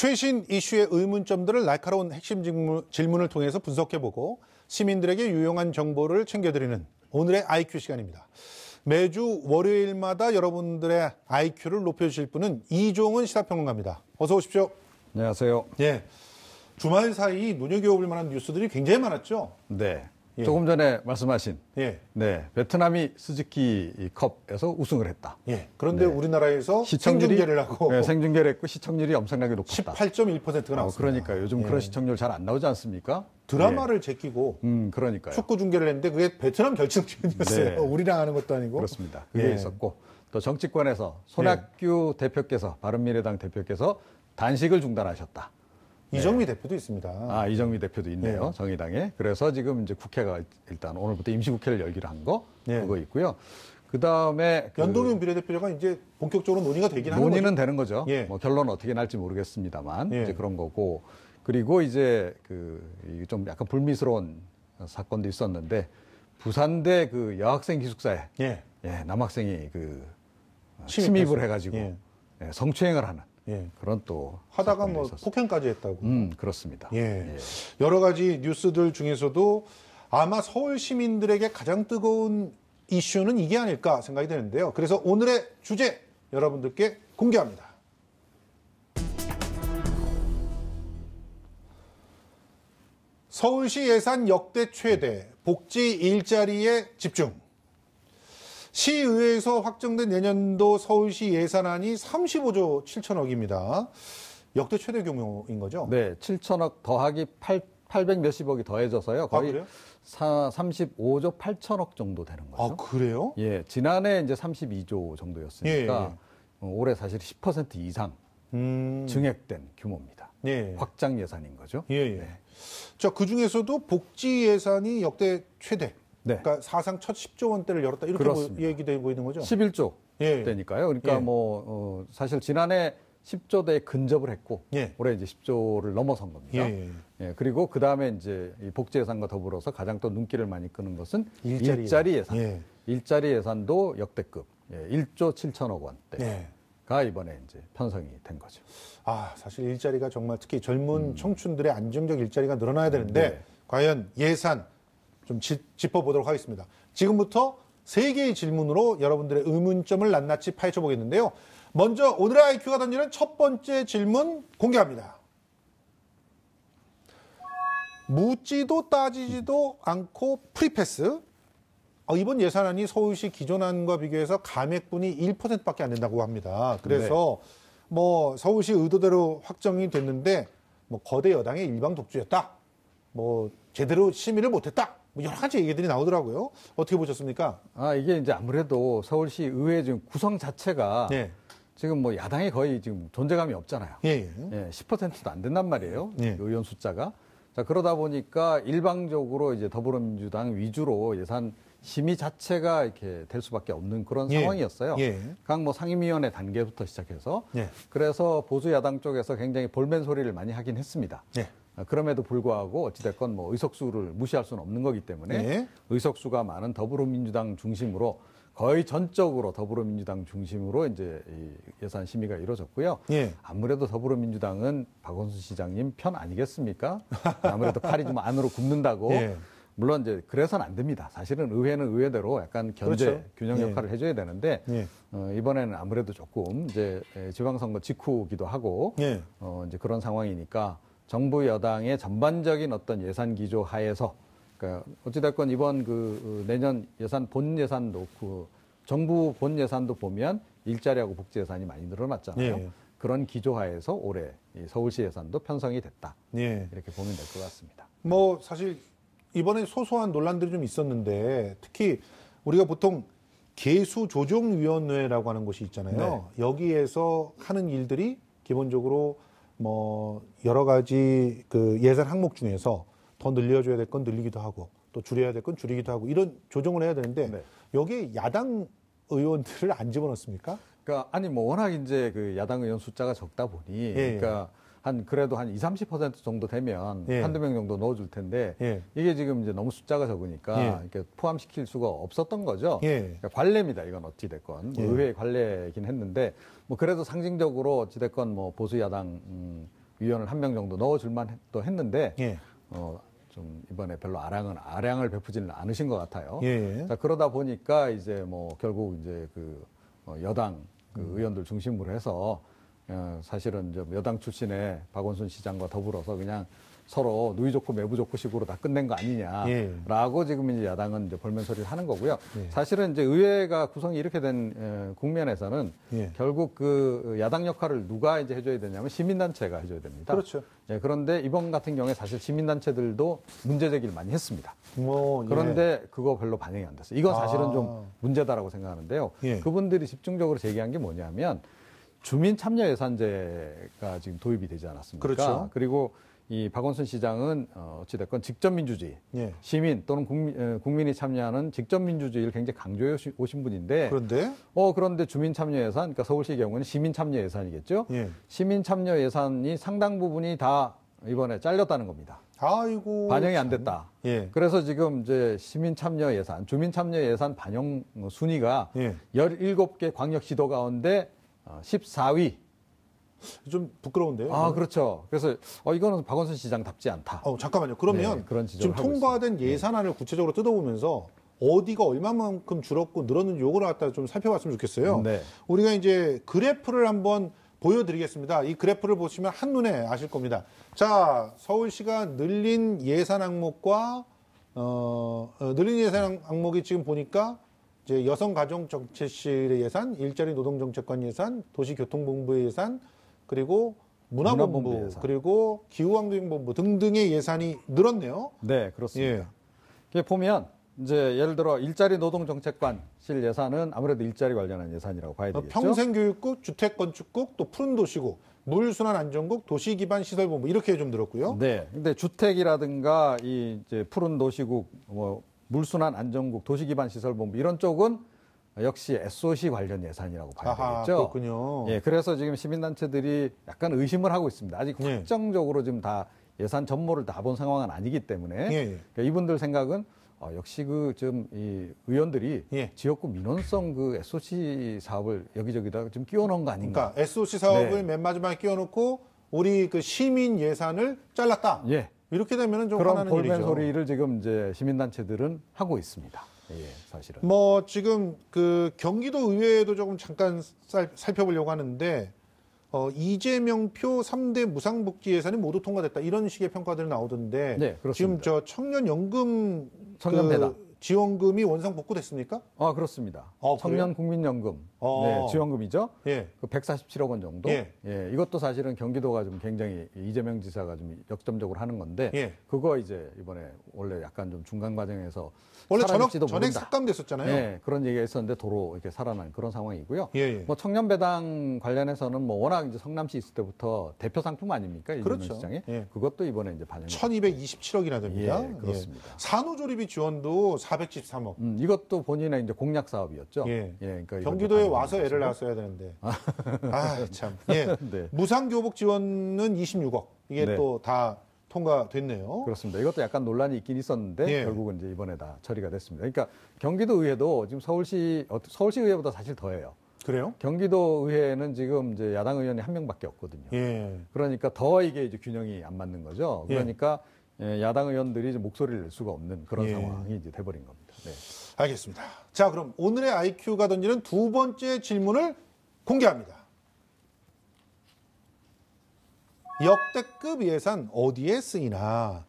최신 이슈의 의문점들을 날카로운 핵심 질문, 을 통해서 분석해보고 시민들에게 유용한 정보를 챙겨드리는 오늘의 IQ 시간입니다. 매주 월요일마다 여러분들의 IQ를 높여주실 분은 이종은 시사평론가입니다. 어서 오십시오. 안녕하세요. 예. 주말 사이 눈여겨볼 만한 뉴스들이 굉장히 많았죠? 네. 예. 조금 전에 말씀하신 예. 네 베트남이 스즈키 컵에서 우승을 했다. 예. 그런데 네. 우리나라에서 생중계를 하고 네, 생중계를 했고 시청률이 엄청나게 높았다. 18.1%가 나왔습니다. 어, 그러니까 요즘 예. 그런 시청률 잘 안 나오지 않습니까? 드라마를 예. 제끼고 음, 그러니까요. 축구 중계를 했는데 그게 베트남 결승전이었어요. 네. 우리랑 하는 것도 아니고. 그렇습니다. 그게 예. 있었고 또 정치권에서 손학규 예. 대표께서 바른미래당 대표께서 단식을 중단하셨다. 이정미 네. 대표도 있습니다. 아, 이정미 대표도 있네요. 네. 정의당에. 그래서 지금 이제 국회가 일단 오늘부터 임시국회를 열기로 한 거, 네. 그거 있고요. 그 다음에. 그 연동형 비례대표가 이제 본격적으로 논의가 되긴 하는 논의는 되는 거죠. 예. 뭐 결론 어떻게 날지 모르겠습니다만. 예. 이제 그런 거고. 그리고 이제 그 좀 약간 불미스러운 사건도 있었는데 부산대 그 여학생 기숙사에 예. 예 남학생이 그 침입을 해가지고 예. 예, 성추행을 하는 예. 그런 또 하다가 뭐 있었어요. 폭행까지 했다고. 음 그렇습니다. 예. 예. 여러 가지 뉴스들 중에서도 아마 서울 시민들에게 가장 뜨거운 이슈는 이게 아닐까 생각이 되는데요. 그래서 오늘의 주제 여러분들께 공개합니다. 서울시 예산 역대 최대 복지 일자리에 집중. 시의회에서 확정된 내년도 서울시 예산안이 35조 7천억입니다. 역대 최대 규모인 거죠? 네, 7천억 더하기 8, 800 몇십억이 더해져서요. 거의 아, 사, 35조 8천억 정도 되는 거죠. 아, 그래요? 예, 지난해 이제 32조 정도였으니까 예, 예. 어, 올해 사실 10% 이상 음... 증액된 규모입니다. 예. 확장 예산인 거죠. 예, 예. 네. 자, 그 중에서도 복지 예산이 역대 최대 네. 그러니까 사상 첫 10조 원대를 열었다 이렇게 뭐 얘기되고 있는 거죠. 11조 예. 대니까요. 그러니까 예. 뭐 어, 사실 지난해 10조대에 근접을 했고 예. 올해 이제 10조를 넘어선 겁니다. 예. 예. 그리고 그 다음에 이제 복지 예산과 더불어서 가장 또 눈길을 많이 끄는 것은 일자리, 일자리 예산. 예. 일자리 예산도 역대급 예. 1조 7천억 원대 가 이번에 이제 편성이 된 거죠. 아 사실 일자리가 정말 특히 젊은 음. 청춘들의 안정적 일자리가 늘어나야 되는데 네. 과연 예산 좀 지, 짚어보도록 하겠습니다. 지금부터 세 개의 질문으로 여러분들의 의문점을 낱낱이 파헤쳐 보겠는데요. 먼저 오늘의 IQ가 던지는 첫 번째 질문 공개합니다. 묻지도 따지지도 않고 프리패스. 어, 이번 예산안이 서울시 기존안과 비교해서 감액분이 1%밖에 안 된다고 합니다. 그래서 네. 뭐 서울시 의도대로 확정이 됐는데 뭐 거대 여당의 일방 독주였다. 뭐 제대로 심의를 못했다. 뭐 여러 가지 얘기들이 나오더라고요. 어떻게 보셨습니까? 아 이게 이제 아무래도 서울시 의회 지금 구성 자체가 네. 지금 뭐 야당이 거의 지금 존재감이 없잖아요. 예, 예. 예 10%도 안 된단 말이에요. 예. 의원 숫자가. 자 그러다 보니까 일방적으로 이제 더불어민주당 위주로 예산 심의 자체가 이렇게 될 수밖에 없는 그런 예. 상황이었어요. 예. 각 뭐 상임위원회 단계부터 시작해서 예. 그래서 보수 야당 쪽에서 굉장히 볼멘 소리를 많이 하긴 했습니다. 예. 아, 그럼에도 불구하고 어찌됐건 뭐 의석수를 무시할 수는 없는 거기 때문에 네. 의석수가 많은 더불어민주당 중심으로 거의 전적으로 더불어민주당 중심으로 이제 이 예산 심의가 이루어졌고요. 예. 아무래도 더불어민주당은 박원순 시장님 편 아니겠습니까? 아무래도 팔이 좀 안으로 굽는다고. 예. 물론 이제 그래서는 안 됩니다. 사실은 의회는 의회대로 약간 견제 그렇죠. 균형 예. 역할을 예. 해줘야 되는데 예. 어, 이번에는 아무래도 조금 이제 지방선거 직후기도 하고 예. 어, 이제 그런 상황이니까 정부 여당의 전반적인 어떤 예산 기조 하에서 그러니까 어찌됐건 이번 그 내년 예산 본 예산도 그 정부 본 예산도 보면 일자리하고 복지 예산이 많이 늘어났잖아요. 예. 그런 기조 하에서 올해 서울시 예산도 편성이 됐다. 예. 이렇게 보면 될 것 같습니다. 뭐 사실 이번에 소소한 논란들이 좀 있었는데 특히 우리가 보통 개수 조정위원회라고 하는 곳이 있잖아요. 네. 여기에서 하는 일들이 기본적으로 뭐 여러 가지 그 예산 항목 중에서 더 늘려줘야 될 건 늘리기도 하고 또 줄여야 될 건 줄이기도 하고 이런 조정을 해야 되는데 네. 여기에 야당 의원들을 안 집어넣습니까? 그러니까 아니 뭐 워낙 이제 그 야당 의원 숫자가 적다 보니 예, 예. 그러니까 한 그래도 한 20, 30% 정도 되면 예. 한두 명 정도 넣어줄 텐데 예. 이게 지금 이제 너무 숫자가 적으니까 예. 이렇게 포함시킬 수가 없었던 거죠. 예. 그러니까 관례입니다. 이건 어찌 됐건 뭐 예. 의회 관례이긴 했는데 뭐 그래도 상징적으로 어찌 됐건 뭐 보수 야당 음, 위원을 한 명 정도 넣어줄만 또 했는데 예. 어, 좀 이번에 별로 아량은 아량을 베푸지는 않으신 것 같아요. 예. 자 그러다 보니까 이제 뭐 결국 이제 그 어, 여당 그 음. 의원들 중심으로 해서 어, 사실은 좀 여당 출신의 박원순 시장과 더불어서 그냥 서로 누이 좋고 매부 좋고 식으로 다 끝낸 거 아니냐라고 예. 지금 이제 야당은 이제 볼멘 소리를 하는 거고요. 예. 사실은 이제 의회가 구성이 이렇게 된 에, 국면에서는 예. 결국 그 야당 역할을 누가 이제 해줘야 되냐면 시민단체가 해줘야 됩니다. 그렇죠. 예, 그런데 이번 같은 경우에 사실 시민단체들도 문제 제기를 많이 했습니다. 뭐, 예. 그런데 그거 별로 반영이 안 됐어요. 이건 사실은 아. 좀 문제다라고 생각하는데요. 예. 그분들이 집중적으로 제기한 게 뭐냐면 주민 참여 예산제가 지금 도입이 되지 않았습니까? 그렇죠. 그리고 이 박원순 시장은 어, 어찌됐건 직접 민주주의, 예. 시민 또는 국민, 국민이 참여하는 직접 민주주의를 굉장히 강조해 오신 분인데 그런데 어 그런데 주민 참여 예산, 그러니까 서울시 경우는 시민 참여 예산이겠죠. 예. 시민 참여 예산이 상당 부분이 다 이번에 잘렸다는 겁니다. 아이고 반영이 안 됐다. 예. 그래서 지금 이제 시민 참여 예산, 주민 참여 예산 반영 순위가 예. 17개 광역시도 가운데 14위 어, 좀 부끄러운데요. 아, 그렇죠. 그래서 어, 이거는 박원순 시장답지 않다. 어, 잠깐만요. 그러면 네, 지금 통과된 있습니다. 예산안을 구체적으로 뜯어보면서 어디가 얼마만큼 줄었고 늘었는지 요거를 갖다 좀 살펴봤으면 좋겠어요. 네. 우리가 이제 그래프를 한번 보여드리겠습니다. 이 그래프를 보시면 한눈에 아실 겁니다. 자, 서울시가 늘린 예산 항목과 어, 어 늘린 예산 항목이 지금 보니까 이제 여성가정정책실의 예산, 일자리 노동정책관 예산, 도시교통본부의 예산, 그리고 문화본부, 문화본부 그리고 기후환경본부 등등의 예산이 늘었네요. 네, 그렇습니다. 예. 보면 이제 예를 들어 일자리 노동정책관실 예산은 아무래도 일자리 관련한 예산이라고 봐야 되겠죠. 평생교육국, 주택건축국, 또 푸른도시국, 물순환안전국, 도시기반시설본부 이렇게 좀 늘었고요. 네, 근데 주택이라든가 이 이제 푸른도시국, 뭐 물순환 안전국, 도시기반시설본부 이런 쪽은 역시 SOC 관련 예산이라고 봐야 아하, 되겠죠. 그렇군요. 예, 그래서 지금 시민단체들이 약간 의심을 하고 있습니다. 아직 예. 확정적으로 지금 다 예산 전모를 다 본 상황은 아니기 때문에 예, 예. 그러니까 이분들 생각은 어, 역시 그 좀 이 의원들이 예. 지역구 민원성 그 SOC 사업을 여기저기다 좀 끼워놓은 거 아닌가? 그러니까 SOC 사업을 네. 맨 마지막에 끼워놓고 우리 그 시민 예산을 잘랐다. 예. 이렇게 되면은 좀 그런 볼멘 소리를 지금 이제 시민단체들은 하고 있습니다. 예, 사실은. 뭐 지금 그 경기도 의회에도 조금 잠깐 살, 살펴보려고 하는데 어, 이재명 표 3대 무상복지 예산이 모두 통과됐다 이런 식의 평가들 나오던데 네, 지금 저 청년연금 청년 배당 그 지원금이 원상 복구됐습니까? 아 그렇습니다. 아, 청년 국민연금 아. 네, 지원금이죠. 예. 그 147억 원 정도. 예. 예. 이것도 사실은 경기도가 좀 굉장히 이재명 지사가 좀 역점적으로 하는 건데 예. 그거 이제 이번에 원래 약간 좀 중간 과정에서 원래 전액, 전액 삭감됐었잖아요. 네, 그런 얘기가 있었는데 도로 이렇게 살아난 그런 상황이고요. 예, 예. 뭐 청년 배당 관련해서는 뭐 워낙 이제 성남시 있을 때부터 대표 상품 아닙니까? 그렇죠. 시장에 예. 그것도 이번에 이제 반영. 1,227억이나 됩니다. 예, 그렇습니다. 예. 산후조리비 지원도 413억. 음, 이것도 본인의 이제 공약 사업이었죠. 예. 예 그러니까 경기도에 와서 애를 낳았어야 되는데. 아, 아 참. 예. 네. 무상교복 지원은 26억. 이게 네. 또다 통과됐네요. 그렇습니다. 이것도 약간 논란이 있긴 있었는데 예. 결국은 이제 이번에 다 처리가 됐습니다. 그러니까 경기도 의회도 지금 서울시 서울시 의회보다 사실 더해요. 그래요? 경기도 의회는 지금 이제 야당 의원이 한 명밖에 없거든요. 예. 그러니까 더 이게 이제 균형이 안 맞는 거죠. 예. 그러니까 예. 야당 의원들이 목소리를 낼 수가 없는 그런 예. 상황이 이제 돼버린 겁니다. 네. 알겠습니다. 자, 그럼 오늘의 IQ가 던지는 두 번째 질문을 공개합니다. 역대급 예산 어디에 쓰이나?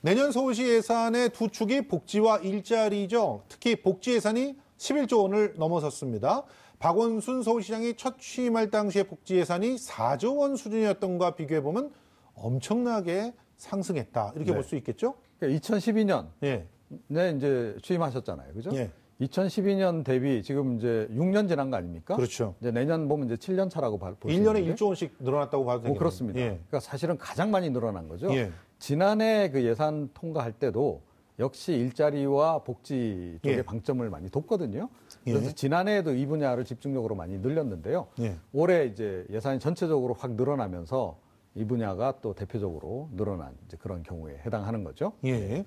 내년 서울시 예산의 두 축이 복지와 일자리죠. 특히 복지 예산이 11조 원을 넘어섰습니다. 박원순 서울시장이 첫 취임할 당시의 복지 예산이 4조 원 수준이었던 과 비교해 보면 엄청나게 상승했다. 이렇게 네. 볼수 있겠죠? 그러니까 2012년 예. 네, 이제 취임하셨잖아요. 그죠? 예. 2012년 대비 지금 이제 6년 지난 거 아닙니까? 그렇죠. 이제 내년 보면 이제 7년 차라고 있는데 1년에 1조 원씩 늘어났다고 봐도 되겠네요. 어, 그렇습니다. 예. 그러니까 사실은 가장 많이 늘어난 거죠. 예. 지난해 그 예산 통과할 때도 역시 일자리와 복지 쪽에 예. 방점을 많이 뒀거든요. 예. 그래서 지난해에도 이 분야를 집중적으로 많이 늘렸는데요. 예. 올해 이제 예산이 전체적으로 확 늘어나면서 이 분야가 또 대표적으로 늘어난 그런 경우에 해당하는 거죠. 예.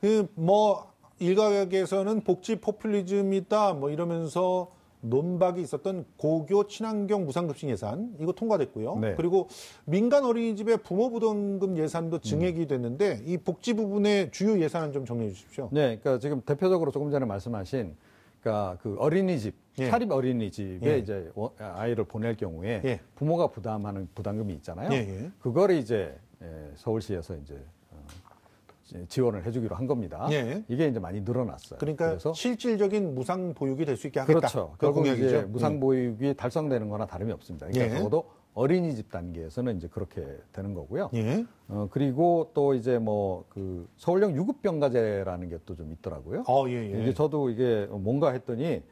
그뭐 일각에서는 복지 포퓰리즘이다 뭐 이러면서 논박이 있었던 고교 친환경 무상급식 예산 이거 통과됐고요. 네. 그리고 민간 어린이집의 부모 부담금 예산도 증액이 됐는데 이 복지 부분의 주요 예산은 좀 정리해 주십시오. 네, 그러니까 지금 대표적으로 조금 전에 말씀하신 그러니까 그 어린이집 예. 사립 어린이집에 예. 이제 아이를 보낼 경우에 예. 부모가 부담하는 부담금이 있잖아요. 예, 예. 그거를 이제 예, 서울시에서 이제 지원을 해주기로 한 겁니다. 예. 이게 이제 많이 늘어났어요. 그러니까 그래서 실질적인 무상 보육이 될 수 있게 하겠다. 그렇죠. 그 공약이죠. 무상 예. 보육이 달성되는 거나 다름이 없습니다. 그러니까 예. 적어도 어린이집 단계에서는 이제 그렇게 되는 거고요. 예. 어, 그리고 또 이제 뭐 그 서울형 유급병가제라는 게 또 좀 있더라고요. 어, 예, 예. 이게 저도 이게 뭔가 했더니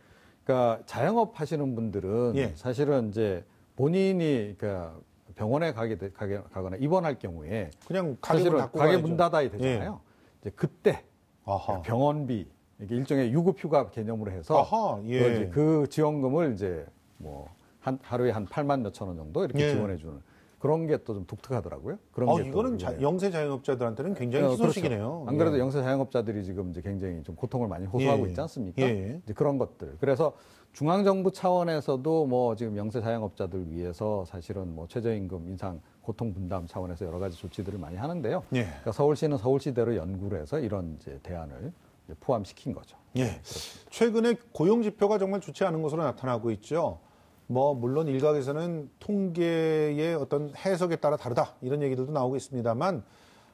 그러니까 자영업 하시는 분들은 예. 사실은 이제 본인이 그러니까 병원에 가게, 되, 가게 가거나 입원할 경우에 그냥 가게 사실은 닫고 가게 문 닫아야 되잖아요. 예. 이제 그때 아하. 병원비 이게 일종의 유급휴가 개념으로 해서 아하, 예. 그 지원금을 이제 뭐 한 하루에 한 8만 몇천 원 정도 이렇게 예. 지원해 주는 그런 게 또 좀 독특하더라고요. 그런 어, 게 이거는 자, 예. 영세 자영업자들한테는 굉장히 어, 희소식이네요. 그렇죠. 안 그래도 예. 영세 자영업자들이 지금 이제 굉장히 좀 고통을 많이 호소하고 예. 있지 않습니까? 예. 이제 그런 것들. 그래서 중앙정부 차원에서도 뭐 지금 영세 자영업자들 위해서 사실은 뭐 최저임금 인상 고통 분담 차원에서 여러 가지 조치들을 많이 하는데요. 예. 그러니까 서울시는 서울시대로 연구를 해서 이런 이제 대안을 이제 포함시킨 거죠. 예. 네, 최근에 고용 지표가 정말 좋지 않은 것으로 나타나고 있죠. 뭐 물론 일각에서는 통계의 어떤 해석에 따라 다르다 이런 얘기들도 나오고 있습니다만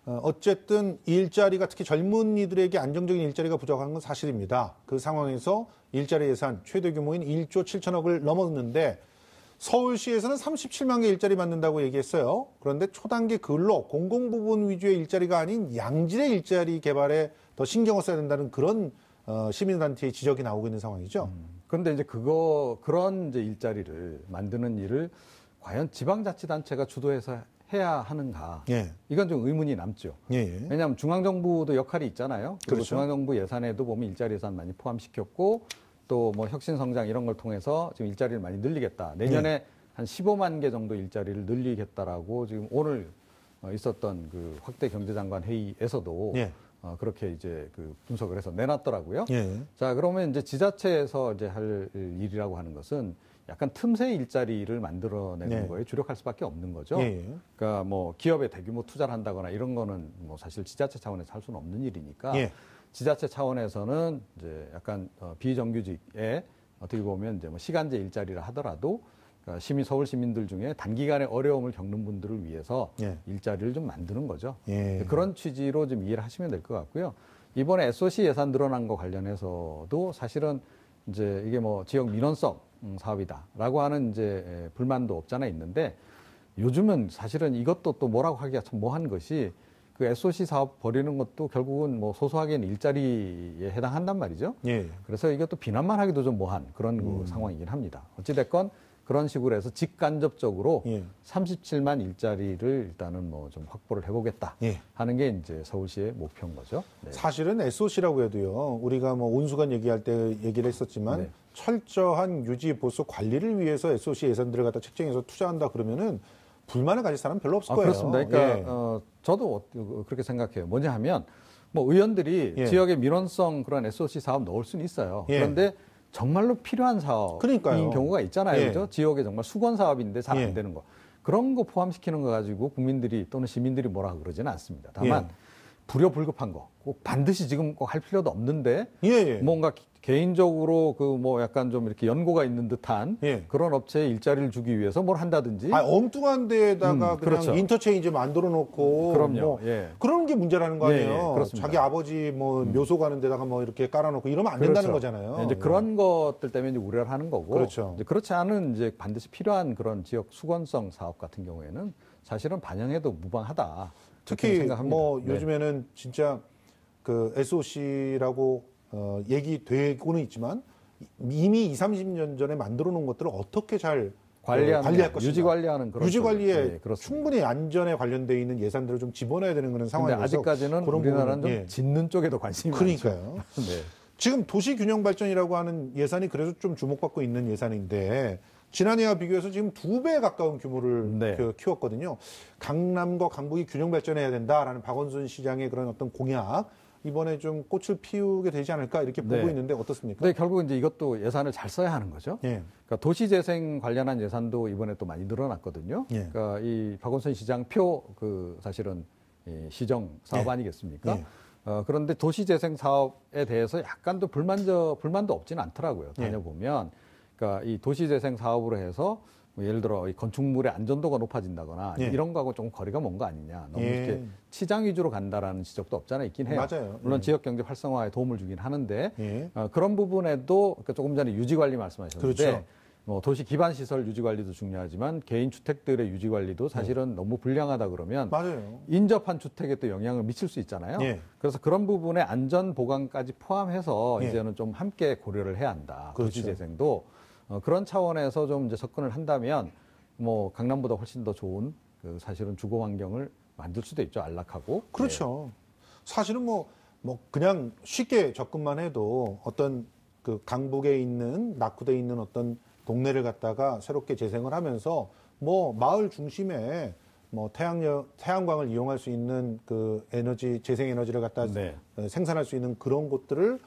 어, 어쨌든 일자리가 특히 젊은이들에게 안정적인 일자리가 부족한 건 사실입니다. 그 상황에서 일자리 예산 최대 규모인 1조 7천억을 넘었는데 서울시에서는 37만 개 일자리 만든다고 얘기했어요. 그런데 초단기 근로, 공공부문 위주의 일자리가 아닌 양질의 일자리 개발에 더 신경을 써야 된다는 그런 어, 시민단체의 지적이 나오고 있는 상황이죠. 음, 그런데 이제 그거 그런 이제 일자리를 만드는 일을 과연 지방자치단체가 주도해서 해야 하는가? 예. 이건 좀 의문이 남죠. 예. 예. 왜냐하면 중앙정부도 역할이 있잖아요. 그리고 그렇죠. 중앙정부 예산에도 보면 일자리 예산 많이 포함시켰고 또 뭐 혁신 성장 이런 걸 통해서 지금 일자리를 많이 늘리겠다. 내년에 예. 한 15만 개 정도 일자리를 늘리겠다라고 지금 오늘 어, 있었던 그 확대 경제장관 회의에서도 예. 어, 그렇게 이제 그 분석을 해서 내놨더라고요. 예. 자, 그러면 이제 지자체에서 이제 할 일이라고 하는 것은 약간 틈새 일자리를 만들어내는 네. 거에 주력할 수밖에 없는 거죠. 예. 그러니까 뭐 기업에 대규모 투자를 한다거나 이런 거는 뭐 사실 지자체 차원에서 할 수는 없는 일이니까 예. 지자체 차원에서는 이제 약간 어, 비정규직에 어떻게 보면 이제 뭐 시간제 일자리를 하더라도 그러니까 시민 서울 시민들 중에 단기간에 어려움을 겪는 분들을 위해서 예. 일자리를 좀 만드는 거죠. 예. 그런 취지로 좀 이해를 하시면 될 것 같고요. 이번에 SOC 예산 늘어난 거 관련해서도 사실은 이제 이게 뭐 지역 민원성 음, 사업이다라고 하는 이제 불만도 없잖아 있는데 요즘은 사실은 이것도 또 뭐라고 하기가 참 뭐한 것이 그 SOC 사업 벌이는 것도 결국은 뭐 소소하게는 일자리에 해당한단 말이죠. 예. 그래서 이것도 비난만 하기도 좀 뭐한 그런 그 음. 그 상황이긴 합니다. 어찌됐건 그런 식으로 해서 직간접적으로 예. 37만 일자리를 일단은 뭐 좀 확보를 해보겠다 예. 하는 게 이제 서울시의 목표인 거죠. 네. 사실은 SOC라고 해도요. 우리가 뭐 온수관 얘기할 때 얘기를 했었지만 네. 철저한 유지 보수 관리를 위해서 SOC 예산들을 갖다 책정해서 투자한다 그러면은 불만을 가질 사람 별로 없을 아, 거예요. 그렇습니다. 그러니까 예. 어, 저도 어, 그렇게 생각해요. 뭐냐 하면 뭐 의원들이 예. 지역의 민원성 그런 SOC 사업 넣을 수는 있어요. 예. 그런데 정말로 필요한 사업인 그러니까요. 경우가 있잖아요. 예. 그죠? 지역에 정말 수건 사업인데 잘안 예. 되는 거. 그런 거 포함시키는 거 가지고 국민들이 또는 시민들이 뭐라 그러지는 않습니다. 다만 예. 불효불급한 거 꼭 반드시 지금 꼭 할 필요도 없는데 예, 예. 뭔가 개인적으로 그 뭐 약간 좀 이렇게 연고가 있는 듯한 예. 그런 업체에 일자리를 주기 위해서 뭘 한다든지. 아, 엉뚱한 데에다가 음, 그냥 그렇죠. 인터체인지 만들어 놓고. 그럼요. 뭐 예. 그런 게 문제라는 거 아니에요. 예, 예 자기 아버지 뭐 음. 묘소 가는 데다가 뭐 이렇게 깔아 놓고 이러면 안 그렇죠. 된다는 거잖아요. 이제 그런 것들 때문에 이제 우려를 하는 거고. 그렇죠. 그렇지 않은 이제 반드시 필요한 그런 지역 수건성 사업 같은 경우에는 사실은 반영해도 무방하다. 특히 뭐 네. 요즘에는 진짜 그 SOC라고 어, 얘기되고는 있지만 이미 2, 30년 전에 만들어 놓은 것들을 어떻게 잘 관리하는, 어, 관리할 것인가. 유지 관리하는 그런 유지 관리에 네, 충분히 안전에 관련돼 있는 예산들을 좀 집어넣어야 되는 그런 상황이라서 아직까지는 그런 우리나라는 좀 예. 짓는 쪽에도 관심이 그러니까요. 네. 지금 도시 균형 발전이라고 하는 예산이 그래서 좀 주목받고 있는 예산인데 지난해와 비교해서 지금 두 배 가까운 규모를 네. 그 키웠거든요. 강남과 강북이 균형 발전해야 된다라는 박원순 시장의 그런 어떤 공약 이번에 좀 꽃을 피우게 되지 않을까 이렇게 보고 네. 있는데 어떻습니까? 네, 결국 이제 이것도 예산을 잘 써야 하는 거죠. 예. 그러니까 도시재생 관련한 예산도 이번에 또 많이 늘어났거든요. 예. 그러니까 이 박원순 시장 표 그 사실은 이 시정 사업 예. 아니겠습니까? 예. 어, 그런데 도시재생 사업에 대해서 약간도 불만저 불만도 없지는 않더라고요. 예. 다녀보면 그러니까 이 도시재생 사업으로 해서 뭐 예를 들어 이 건축물의 안전도가 높아진다거나 예. 이런 거하고 좀 거리가 먼 거 아니냐. 너무 예. 이렇게 치장 위주로 간다라는 지적도 없잖아 있긴 해요. 맞아요. 물론 예. 지역 경제 활성화에 도움을 주긴 하는데 예. 어, 그런 부분에도 그러니까 조금 전에 유지 관리 말씀하셨는데 그렇죠. 뭐 도시 기반 시설 유지 관리도 중요하지만 개인 주택들의 유지 관리도 사실은 네. 너무 불량하다 그러면 맞아요. 인접한 주택에 또 영향을 미칠 수 있잖아요. 예. 그래서 그런 부분에 안전 보강까지 포함해서 예. 이제는 좀 함께 고려를 해야 한다. 그렇죠. 도시 재생도 어, 그런 차원에서 좀 이제 접근을 한다면 뭐 강남보다 훨씬 더 좋은 그 사실은 주거 환경을 만들 수도 있죠. 안락하고. 그렇죠. 네. 사실은 뭐, 뭐 그냥 쉽게 접근만 해도 어떤 그 강북에 있는 낙후돼 있는 어떤 동네를 갖다가 새롭게 재생을 하면서 뭐 마을 중심에 뭐 태양력 태양광을 이용할 수 있는 그 에너지 재생 에너지를 갖다 네. 생산할 수 있는 그런 곳들을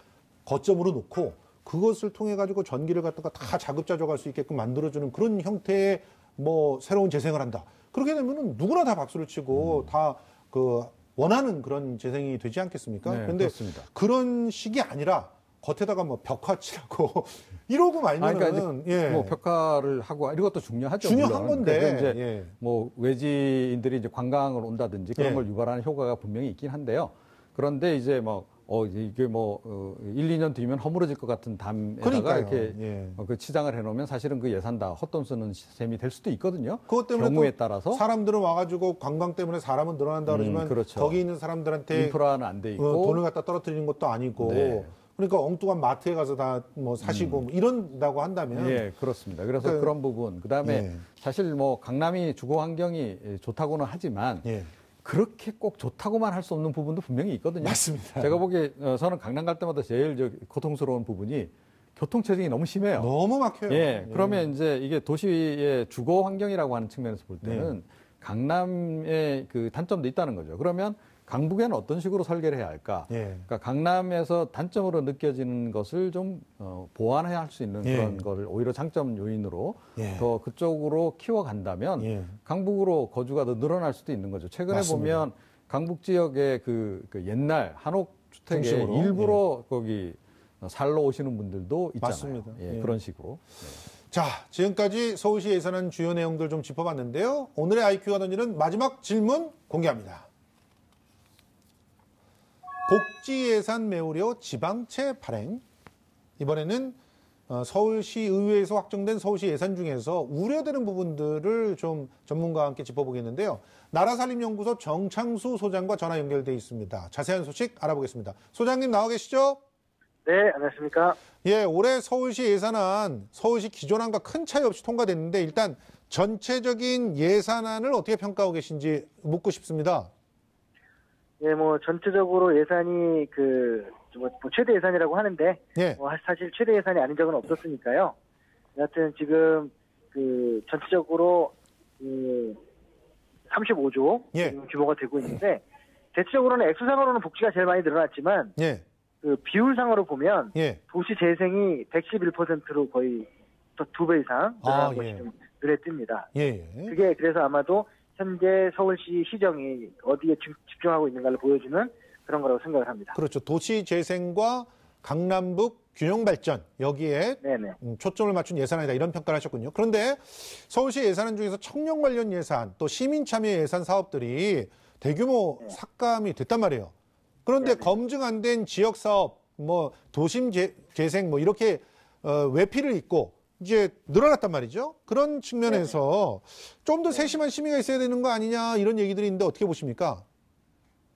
거점으로 놓고 그것을 통해 가지고 전기를 갖다가 다 자급자족할 수 있게끔 만들어주는 그런 형태의 뭐 새로운 재생을 한다. 그렇게 되면은 누구나 다 박수를 치고 음. 다그 원하는 그런 재생이 되지 않겠습니까? 네, 그런데 그렇습니다. 그런 식이 아니라 겉에다가 뭐 벽화 칠하고 이러고 말면은 그러니까 예. 뭐 벽화를 하고 이것도 중요하죠. 중요한 물론. 건데 이제 예. 뭐 외지인들이 이제 관광을 온다든지 그런 예. 걸 유발하는 효과가 분명히 있긴 한데요. 그런데 이제 뭐 어, 이게 뭐, 어, 1, 2년 뒤면 허물어질 것 같은 담에다가. 이렇게 예. 어, 그 치장을 해놓으면 사실은 그 예산 다 헛돈 쓰는 셈이 될 수도 있거든요. 그것 때문에 경우에 따라서 사람들은 와가지고 관광 때문에 사람은 늘어난다 그러지만 음, 그렇죠. 거기 있는 사람들한테 인프라는 안 돼 있고 어, 돈을 갖다 떨어뜨리는 것도 아니고 네. 그러니까 엉뚱한 마트에 가서 다 뭐 사시고 음. 뭐 이런다고 한다면 예 그렇습니다. 그래서 그, 런 부분 그 다음에 예. 사실 뭐 강남이 주거 환경이 좋다고는 하지만 예. 그렇게 꼭 좋다고만 할 수 없는 부분도 분명히 있거든요. 맞습니다. 제가 보기에 어, 저는 강남 갈 때마다 제일 저 고통스러운 부분이 교통체증이 너무 심해요. 너무 막혀요. 예, 예. 그러면 이제 이게 도시의 주거 환경이라고 하는 측면에서 볼 때는 네. 강남의 그 단점도 있다는 거죠. 그러면 강북에는 어떤 식으로 설계를 해야 할까? 예. 그러니까 강남에서 단점으로 느껴지는 것을 좀 어, 보완해야 할 수 있는 예. 그런 거를 오히려 장점 요인으로 예. 더 그쪽으로 키워간다면 예. 강북으로 거주가 더 늘어날 수도 있는 거죠. 최근에 맞습니다. 보면 강북 지역의 그, 그 옛날 한옥 주택에? 일부러 예. 거기 살러 오시는 분들도 있잖아요. 맞습니다. 예, 그런 식으로. 자, 지금까지 서울시 예산안 주요 내용들 좀 짚어봤는데요. 오늘의 IQ가 던지는 마지막 질문 공개합니다. 복지 예산 메우려 지방채 발행. 이번에는 어, 서울시 의회에서 확정된 서울시 예산 중에서 우려되는 부분들을 좀 전문가와 함께 짚어보겠는데요. 나라살림연구소 정창수 소장과 전화 연결돼 있습니다. 자세한 소식 알아보겠습니다. 소장님 나와 계시죠? 네, 안녕하십니까? 예, 올해 서울시 예산안, 서울시 기존안과 큰 차이 없이 통과됐는데 일단 전체적인 예산안을 어떻게 평가하고 계신지 묻고 싶습니다. 예, 뭐 전체적으로 예산이 그 뭐, 뭐 최대 예산이라고 하는데 예. 뭐 사실 최대 예산이 아닌 적은 없었으니까요. 여하튼 지금 그 전체적으로 그 35조 예. 규모가 되고 있는데 대체적으로는 액수상으로는 복지가 제일 많이 늘어났지만 예. 그 비율상으로 보면 예. 도시 재생이 111%로 거의 두 배 이상 늘어난 아, 것이 예. 좀 눈에 띕니다. 예, 그게 그래서 아마도 현재 서울시 시정이 어디에 집중하고 있는가를 보여주는 그런 거라고 생각을 합니다. 그렇죠. 도시 재생과 강남북 균형 발전 여기에 음, 초점을 맞춘 예산이다 이런 평가를 하셨군요. 그런데 서울시 예산안 중에서 청년 관련 예산 또 시민 참여 예산 사업들이 대규모 네. 삭감이 됐단 말이에요. 그런데 네네. 검증 안 된 지역 사업 뭐 도심 재, 재생 뭐 이렇게 어, 외피를 잇고 이제 늘어났단 말이죠. 그런 측면에서 좀 더 세심한 심의가 있어야 되는 거 아니냐 이런 얘기들이 있는데 어떻게 보십니까?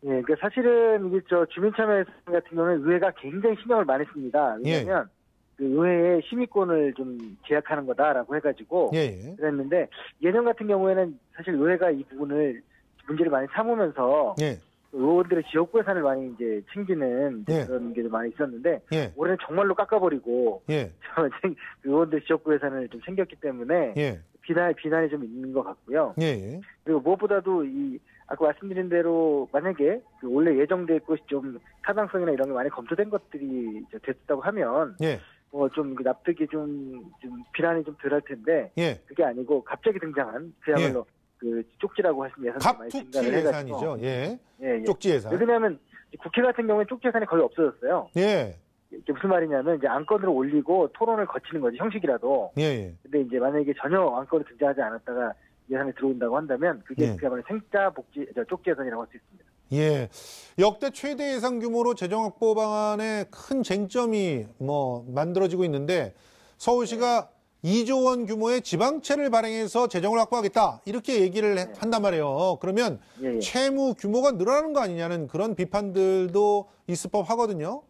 예, 그 사실은 이게 저 주민참여 같은 경우는 의회가 굉장히 신경을 많이 씁니다. 왜냐하면 예. 그 의회의 심의권을 좀 제약하는 거다라고 해가지고 예, 예. 그랬는데 예년 같은 경우에는 사실 의회가 이 부분을 문제를 많이 삼으면서 예. 의원들의 지역구 예산을 많이 이제 챙기는 예. 그런 게 많이 있었는데 예. 올해는 정말로 깎아버리고 예. 의원들 지역구 예산을 좀 챙겼기 때문에 예. 비난 비난이 좀 있는 것 같고요. 예. 그리고 무엇보다도 이 아까 말씀드린 대로 만약에 그 원래 예정돼 있고 좀 타당성이나 이런 게 많이 검토된 것들이 이제 됐다고 하면 예. 뭐좀 납득이 좀, 좀 비난이 좀 덜 할 텐데 예. 그게 아니고 갑자기 등장한 그야말로 예. 그 쪽지라고 예산이 많이 증가를 예산이죠. 예. 예, 예. 쪽지 예산. 왜냐하면 국회 같은 경우에 쪽지 예산이 거의 없어졌어요. 예. 이게 무슨 말이냐면 이제 안건을 올리고 토론을 거치는 거지 형식이라도. 예, 예. 근데 이제 만약에 전혀 안건이 등장하지 않았다가 예산이 들어온다고 한다면 그게 예. 그야말로 생자 복지 쪽지 예산이라고 할 수 있습니다. 예. 역대 최대 예산 규모로 재정 확보 방안에 큰 쟁점이 뭐 만들어지고 있는데 서울시가 2조 원 규모의 지방채를 발행해서 재정을 확보하겠다 이렇게 얘기를 네. 한단 말이에요. 그러면 예, 예. 채무 규모가 늘어나는 거 아니냐는 그런 비판들도 있을 법 하거든요.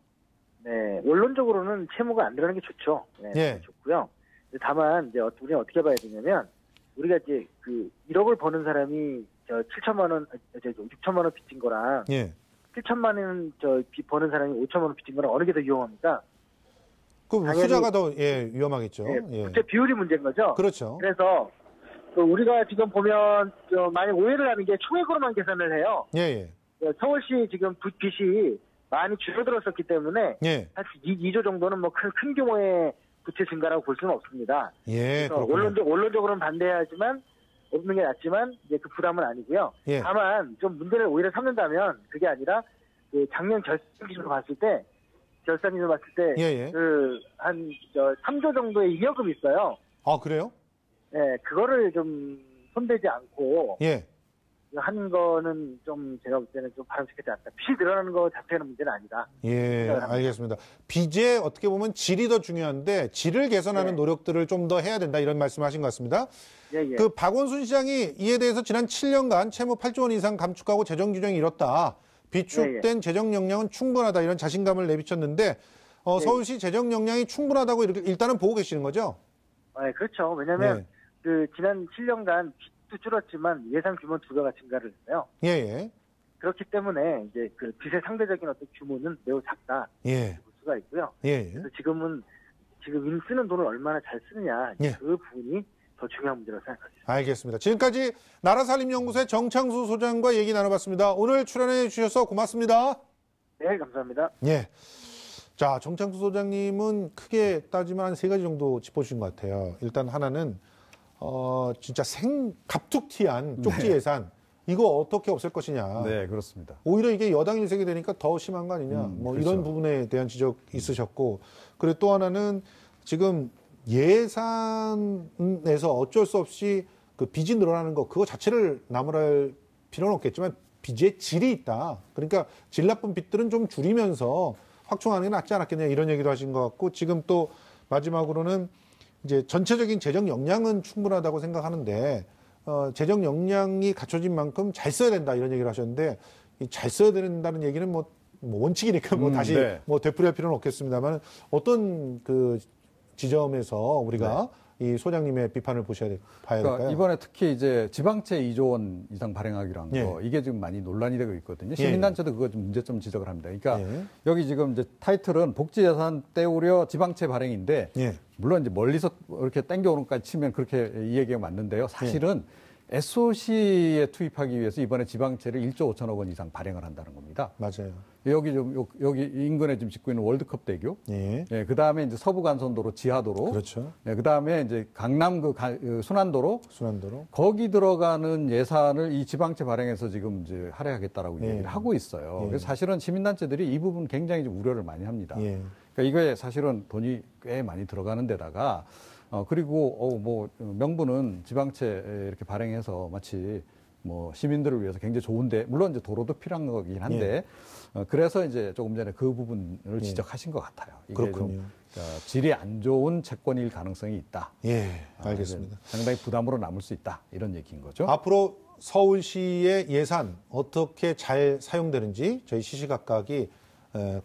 네, 원론적으로는 채무가 안 늘어나는 게 좋죠. 네, 예. 좋고요. 다만 이제 우리는 어떻게 봐야 되냐면 우리가 이제 그 1억을 버는 사람이 저 7천만 원, 저 6천만 원 빚진 거랑 예. 7천만 원 저 버는 사람이 5천만 원 빚진 거랑 어느 게 더 위험합니까? 그 후자가 더 예, 위험하겠죠. 예, 예. 부채 비율이 문제인 거죠. 그렇죠. 그래서 그 우리가 지금 보면 저 만약 오해를 하는 게 총액으로만 계산을 해요. 예, 예. 그 서울시 지금 빚이 많이 줄어들었었기 때문에 예. 사실 2, 조 정도는 뭐 큰 큰 규모의 부채 증가라고 볼 수는 없습니다. 예, 원론적 원론적으로는 반대하지만 없는 게 낫지만 이제 그 부담은 아니고요. 예. 다만 좀 문제를 오히려 삼는다면 그게 아니라 그 작년 결산 기준으로 봤을 때 결산 기준으로 봤을 때 그 한 저 3조 정도의 잉여금이 있어요. 아 그래요? 네, 그거를 좀 손대지 않고 예. 하는 거는 좀 제가 볼 때는 좀 바람직하지 않다. 빚이 늘어나는 거 자체는 문제는 아니다. 예, 알겠습니다. 빚의 어떻게 보면 질이 더 중요한데 질을 개선하는 네. 노력들을 좀 더 해야 된다 이런 말씀하신 것 같습니다. 예, 예. 그 박원순 시장이 이에 대해서 지난 7년간 채무 8조 원 이상 감축하고 재정 규정이 이뤘다. 비축된 예, 예. 재정 역량은 충분하다 이런 자신감을 내비쳤는데 어, 예. 서울시 재정 역량이 충분하다고 이렇게 일단은 보고 계시는 거죠? 네, 그렇죠. 왜냐하면 네. 그 지난 7년간 빚도 줄었지만 예상 규모 두 배가 증가를 했어요. 예, 예. 그렇기 때문에 이제 그 빚의 상대적인 어떤 규모는 매우 작다. 예. 볼 수가 있고요. 예. 예. 그래서 지금은 지금 쓰는 돈을 얼마나 잘 쓰느냐 예. 그 부분이 더 중요한 문제라고 생각합니다. 알겠습니다. 지금까지 나라살림연구소의 정창수 소장과 얘기 나눠봤습니다. 오늘 출연해 주셔서 고맙습니다. 네, 감사합니다. 예. 자, 정창수 소장님은 크게 따지면 한 세 가지 정도 짚어주신 것 같아요. 일단 하나는 어, 진짜 생 갑툭튀한 쪽지 네. 예산 이거 어떻게 없앨 것이냐. 네, 그렇습니다. 오히려 이게 여당 일색이 되니까 더 심한 거 아니냐. 음, 뭐 그렇죠. 이런 부분에 대한 지적 있으셨고, 그리고 또 하나는 지금 예산에서 어쩔 수 없이 그 빚이 늘어나는 거 그거 자체를 나무랄 필요는 없겠지만 빚의 질이 있다. 그러니까 질 나쁜 빚들은 좀 줄이면서 확충하는 게 낫지 않았겠냐 이런 얘기도 하신 것 같고 지금 또 마지막으로는 이제 전체적인 재정 역량은 충분하다고 생각하는데 어, 재정 역량이 갖춰진 만큼 잘 써야 된다 이런 얘기를 하셨는데 잘 써야 된다는 얘기는 뭐, 뭐 원칙이니까 뭐 음, 다시 네. 뭐 되풀이할 필요는 없겠습니다만 어떤 그 지점에서 우리가 네. 이 소장님의 비판을 보셔야 돼, 봐야 그러니까 될까요? 이번에 특히 이제 지방채 2조 원 이상 발행하기로 한 거, 예. 이게 지금 많이 논란이 되고 있거든요. 시민단체도 예. 그거 좀 문제점 지적을 합니다. 그러니까 예. 여기 지금 이제 타이틀은 복지예산 때우려 지방채 발행인데, 예. 물론 이제 멀리서 이렇게 땡겨오는 까지 치면 그렇게 이 얘기가 맞는데요. 사실은 예. SOC에 투입하기 위해서 이번에 지방채를 1조 5천억 원 이상 발행을 한다는 겁니다. 맞아요. 여기 좀 여기 인근에 지금 짓고 있는 월드컵 대교. 예. 예 그다음에 이제 서부 간선도로 지하도로. 그렇죠. 예, 그다음에 이제 강남 그, 가, 그 순환도로. 순환도로. 거기 들어가는 예산을 이 지방채 발행해서 지금 이제 할애하겠다라고 예. 얘기를 하고 있어요. 예. 그래서 사실은 시민단체들이 이 부분 굉장히 좀 우려를 많이 합니다. 예. 그러니까 이거에 사실은 돈이 꽤 많이 들어가는 데다가 어, 그리고, 어, 뭐, 명분은 지방채 이렇게 발행해서 마치 뭐 시민들을 위해서 굉장히 좋은데, 물론 이제 도로도 필요한 거긴 한데, 예. 어, 그래서 이제 조금 전에 그 부분을 예. 지적하신 것 같아요. 그렇군요. 좀 어, 질이 안 좋은 채권일 가능성이 있다. 예, 아, 알겠습니다. 아, 상당히 부담으로 남을 수 있다. 이런 얘기인 거죠. 앞으로 서울시의 예산 어떻게 잘 사용되는지 저희 시시각각이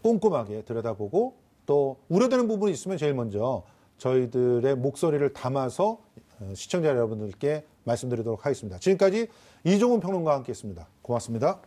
꼼꼼하게 들여다보고 또 우려되는 부분이 있으면 제일 먼저 저희들의 목소리를 담아서 어, 시청자 여러분들께 말씀드리도록 하겠습니다. 지금까지 이종훈 평론가와 함께했습니다. 고맙습니다.